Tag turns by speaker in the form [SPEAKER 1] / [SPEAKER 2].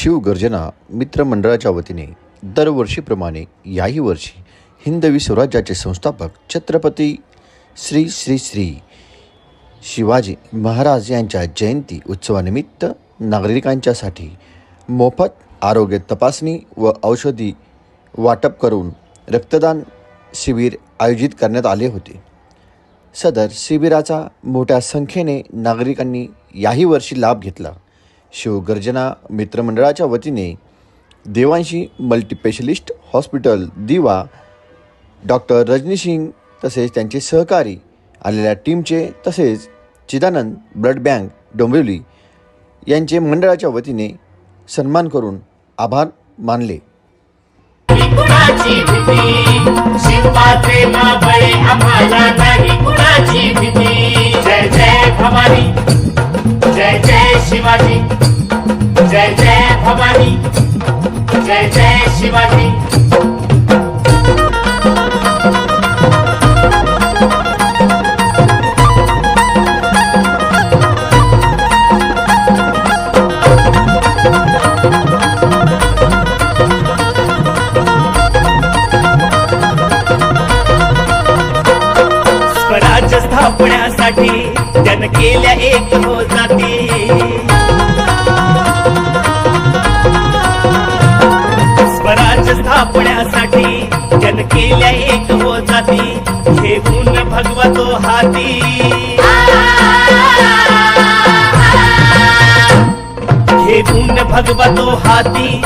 [SPEAKER 1] शिवगर्जना मित्रमंडळाच्या वतीने दरवर्षीप्रमाणे याही वर्षी हिंदवी स्वराज्याचे संस्थापक छत्रपती श्री श्री श्री शिवाजी महाराज यांच्या जयंती उत्सवानिमित्त नागरिकांच्यासाठी मोफत आरोग्य तपासणी व औषधी वाटप करून रक्तदान शिबिर आयोजित करण्यात आले होते. सदर शिबिराचा मोठ्या संख्येने नागरिकांनी याही वर्षी लाभ घेतला. शिवगर्जना मित्रमंडळाच्या वतीने Devanshi multispecialist hospital Diva doctor Rajni Singh तसेच त्यांचे सहकारी आलेल्या टीमचे तसेच चिदानंद ब्लड बँक डोंबिवली यांचे मंडळाच्या वतीने सन्मान करून आभार मानले.
[SPEAKER 2] भीती? शिवाचे आम्हाला शिवाजी। जय जय भवानी। जय जय शिवाजी।
[SPEAKER 3] स्वराज्य स्थापण्यासाठी त्यानं केल्या एक हो जाती। स्थापण्यासाठी त्यानं केल्या एक हो जाती घेऊन भगवतो हाती. घेऊन भगवतो हाती.